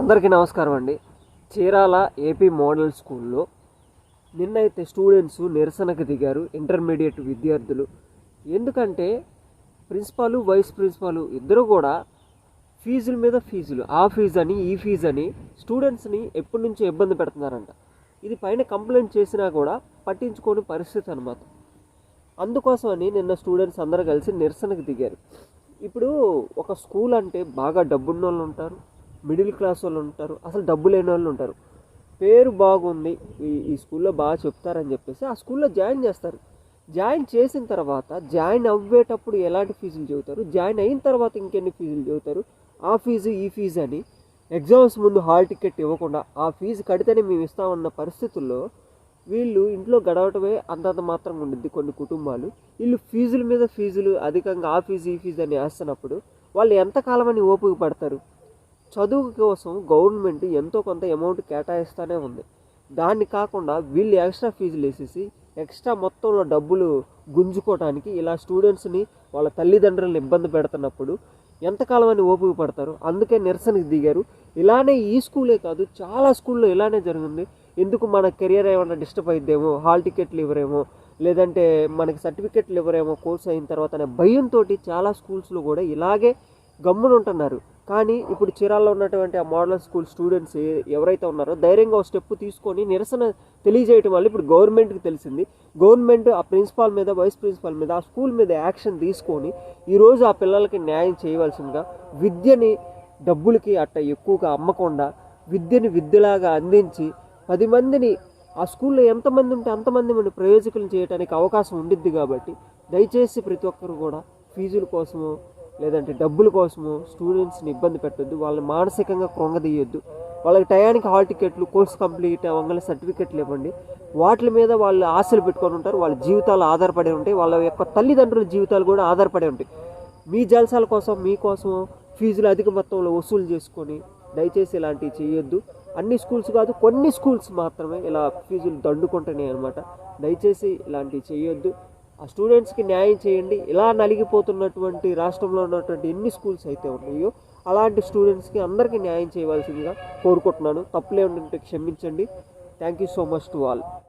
అందరికీ నమస్కారం అండి. చీరాల ఏపీ మోడల్ స్కూల్లో నిన్నైతే స్టూడెంట్స్ నిరసనకు దిగారు ఇంటర్మీడియట్ విద్యార్థులు. ఎందుకంటే ప్రిన్సిపాలు వైస్ ప్రిన్సిపాలు ఇద్దరు కూడా ఫీజుల మీద ఫీజులు ఆ ఫీజు అని ఈ ఫీజు అని స్టూడెంట్స్ని ఎప్పటి నుంచో ఇబ్బంది పెడుతున్నారంట. ఇది పైన కంప్లైంట్ చేసినా కూడా పట్టించుకోని పరిస్థితి అనమాట అందుకోసమని నిన్న స్టూడెంట్స్ అందరూ కలిసి నిరసనకు దిగారు. ఇప్పుడు ఒక స్కూల్ అంటే బాగా డబ్బున్న వాళ్ళు ఉంటారు. మిడిల్ క్లాస్ వాళ్ళు ఉంటారు అసలు డబ్బు లేని వాళ్ళు ఉంటారు. పేరు బాగుంది ఈ ఈ స్కూల్లో బాగా చెప్తారని చెప్పేసి ఆ స్కూల్లో జాయిన్ చేస్తారు. జాయిన్ చేసిన తర్వాత జాయిన్ అవ్వేటప్పుడు ఎలాంటి ఫీజులు చెబుతారు? జాయిన్ అయిన తర్వాత ఇంకెన్ని ఫీజులు చెబుతారు? ఆ ఫీజు ఈ ఫీజు అని ఎగ్జామ్స్ ముందు హాల్ టికెట్ ఇవ్వకుండా ఆ ఫీజు కడితేనే మేము ఇస్తామన్న పరిస్థితుల్లో వీళ్ళు ఇంట్లో గడవటమే అంతంత మాత్రం ఉండిద్ది కొన్ని కుటుంబాలు. వీళ్ళు ఫీజుల మీద ఫీజులు అధికంగా ఆ ఫీజు ఈ ఫీజు అని వేస్తున్నప్పుడు వాళ్ళు ఎంతకాలం అని ఓపిక పడతారు? చదువు కోసం గవర్నమెంట్ ఎంతో కొంత అమౌంట్ కేటాయిస్తూనే ఉంది. దాన్ని కాకుండా వీళ్ళు ఎక్స్ట్రా ఫీజులు వేసేసి ఎక్స్ట్రా మొత్తంలో డబ్బులు గుంజుకోవడానికి ఇలా స్టూడెంట్స్ని వాళ్ళ తల్లిదండ్రులను ఇబ్బంది పెడుతున్నప్పుడు ఎంతకాలం అని ఓపిక పడతారు? అందుకే నిరసనకు దిగారు. ఇలానే ఈ స్కూలే కాదు చాలా స్కూల్లో ఇలానే జరిగింది. ఎందుకు మన కెరియర్ ఏమైనా డిస్టర్బ్ అయిద్దేమో? హాల్ టికెట్లు ఇవ్వరేమో? లేదంటే మనకి సర్టిఫికెట్లు ఇవ్వరేమో? కోర్స్ అయిన తర్వాత అనే భయంతో చాలా స్కూల్స్లో కూడా ఇలాగే గమ్మునుంటున్నారు. కానీ ఇప్పుడు చీరాల్లో ఉన్నటువంటి ఆ మోడల్ స్కూల్ స్టూడెంట్స్ ఏ- ఎవరైతే ఉన్నారో ధైర్యంగా ఒక స్టెప్ తీసుకొని నిరసన తెలియజేయటం వల్ల ఇప్పుడు గవర్నమెంట్కి తెలిసింది. గవర్నమెంట్ ఆ ప్రిన్సిపాల్ మీద వైస్ ప్రిన్సిపాల్ మీద ఆ స్కూల్ మీద యాక్షన్ తీసుకొని ఈరోజు ఆ పిల్లలకి న్యాయం చేయవలసిందిగా విద్యని డబ్బులకి అట్ట ఎక్కువగా అమ్మకుండా విద్యని విద్యలాగా అందించి పది మందిని ఆ స్కూల్లో ఎంతమంది ఉంటే అంతమంది మన ప్రయోజకులను చేయడానికి అవకాశం ఉండిద్ది కాబట్టి దయచేసి ప్రతి ఒక్కరు కూడా ఫీజుల కోసము లేదంటే డబ్బుల కోసము స్టూడెంట్స్ని ఇబ్బంది పెట్టొద్దు వాళ్ళని మానసికంగా కృంగదీయొద్దు. వాళ్ళకి టయానికి హాల్ టికెట్లు కోర్స్ కంప్లీట్ అవ్వగల సర్టిఫికెట్లు ఇవ్వండి. వాటి మీద వాళ్ళు ఆశలు పెట్టుకొని ఉంటారు వాళ్ళ జీవితాలు ఆధారపడి ఉంటాయి వాళ్ళ యొక్క తల్లిదండ్రుల జీవితాలు కూడా ఆధారపడి ఉంటాయి. మీ జలసాల కోసం మీకోసం ఫీజులు అధిక మొత్తంలో వసూలు చేసుకొని దయచేసి ఇలాంటివి చేయొద్దు. అన్ని స్కూల్స్ కాదు కొన్ని స్కూల్స్ మాత్రమే ఇలా ఫీజులు దండుకుంటున్నాయి అనమాట దయచేసి ఇలాంటివి చేయొద్దు. ఆ స్టూడెంట్స్కి న్యాయం చేయండి. ఇలా నలిగిపోతున్నటువంటి రాష్ట్రంలో ఉన్నటువంటి ఎన్ని స్కూల్స్ అయితే ఉన్నాయో అలాంటి స్టూడెంట్స్కి అందరికీ న్యాయం చేయవలసిందిగా కోరుకుంటున్నాను. తప్పులే ఉంటే క్షమించండి. Thank you so much to all